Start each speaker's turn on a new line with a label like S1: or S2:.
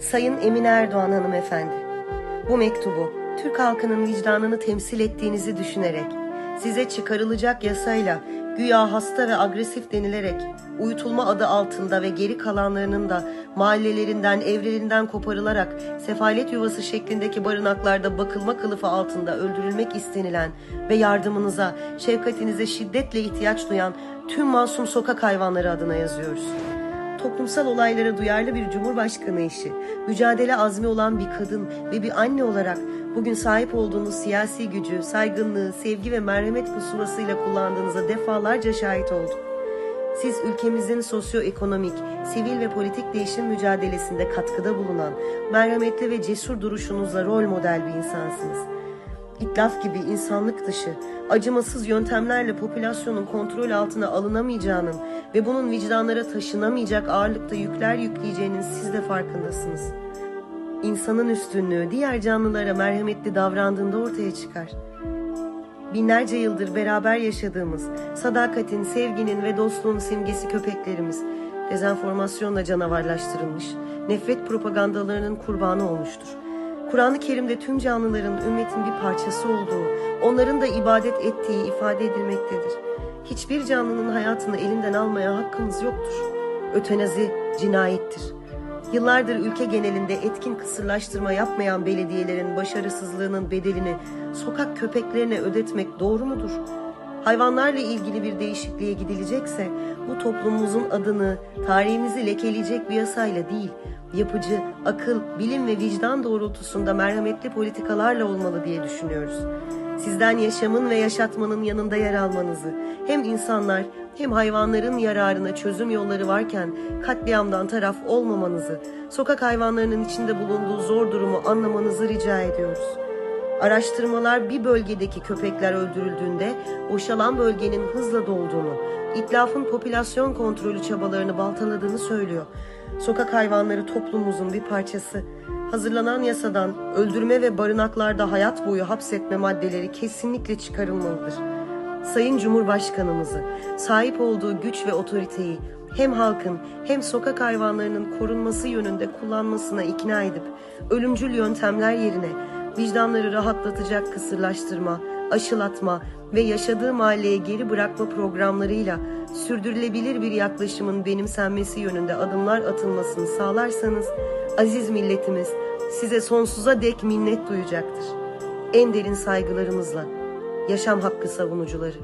S1: Sayın Emine Erdoğan hanımefendi, bu mektubu Türk halkının vicdanını temsil ettiğinizi düşünerek, size çıkarılacak yasayla güya hasta ve agresif denilerek uyutulma adı altında ve geri kalanlarının da mahallelerinden, evlerinden koparılarak sefalet yuvası şeklindeki barınaklarda bakılma kılıfı altında öldürülmek istenilen ve yardımınıza, şefkatinize şiddetle ihtiyaç duyan tüm masum sokak hayvanları adına yazıyoruz toplumsal olaylara duyarlı bir cumhurbaşkanı eşi, mücadele azmi olan bir kadın ve bir anne olarak bugün sahip olduğunuz siyasi gücü, saygınlığı, sevgi ve merhamet pusulasıyla kullandığınıza defalarca şahit olduk. Siz ülkemizin sosyoekonomik, sivil ve politik değişim mücadelesinde katkıda bulunan, merhametli ve cesur duruşunuzla rol model bir insansınız. İtlaf gibi insanlık dışı, acımasız yöntemlerle popülasyonun kontrol altına alınamayacağının ve bunun vicdanlara taşınamayacak ağırlıkta yükler yükleyeceğinin siz de farkındasınız. İnsanın üstünlüğü diğer canlılara merhametli davrandığında ortaya çıkar. Binlerce yıldır beraber yaşadığımız, sadakatin, sevginin ve dostluğun simgesi köpeklerimiz, dezenformasyonla canavarlaştırılmış, nefret propagandalarının kurbanı olmuştur. Kur'an-ı Kerim'de tüm canlıların ümmetin bir parçası olduğu, onların da ibadet ettiği ifade edilmektedir. Hiçbir canlının hayatını elinden almaya hakkımız yoktur. Ötenazi cinayettir. Yıllardır ülke genelinde etkin kısırlaştırma yapmayan belediyelerin başarısızlığının bedelini sokak köpeklerine ödetmek doğru mudur? Hayvanlarla ilgili bir değişikliğe gidilecekse bu toplumumuzun adını, tarihimizi lekeleyecek bir yasayla değil, yapıcı, akıl, bilim ve vicdan doğrultusunda merhametli politikalarla olmalı diye düşünüyoruz. Sizden yaşamın ve yaşatmanın yanında yer almanızı, hem insanlar hem hayvanların yararına çözüm yolları varken katliamdan taraf olmamanızı, sokak hayvanlarının içinde bulunduğu zor durumu anlamanızı rica ediyoruz. Araştırmalar bir bölgedeki köpekler öldürüldüğünde boşalan bölgenin hızla dolduğunu, itlafın popülasyon kontrolü çabalarını baltaladığını söylüyor. Sokak hayvanları toplumumuzun bir parçası. Hazırlanan yasadan öldürme ve barınaklarda hayat boyu hapsetme maddeleri kesinlikle çıkarılmalıdır. Sayın Cumhurbaşkanımızı sahip olduğu güç ve otoriteyi hem halkın hem sokak hayvanlarının korunması yönünde kullanmasına ikna edip ölümcül yöntemler yerine vicdanları rahatlatacak kısırlaştırma, aşılatma ve yaşadığı mahalleye geri bırakma programlarıyla sürdürülebilir bir yaklaşımın benimsenmesi yönünde adımlar atılmasını sağlarsanız aziz milletimiz size sonsuza dek minnet duyacaktır. En derin saygılarımızla yaşam hakkı savunucuları.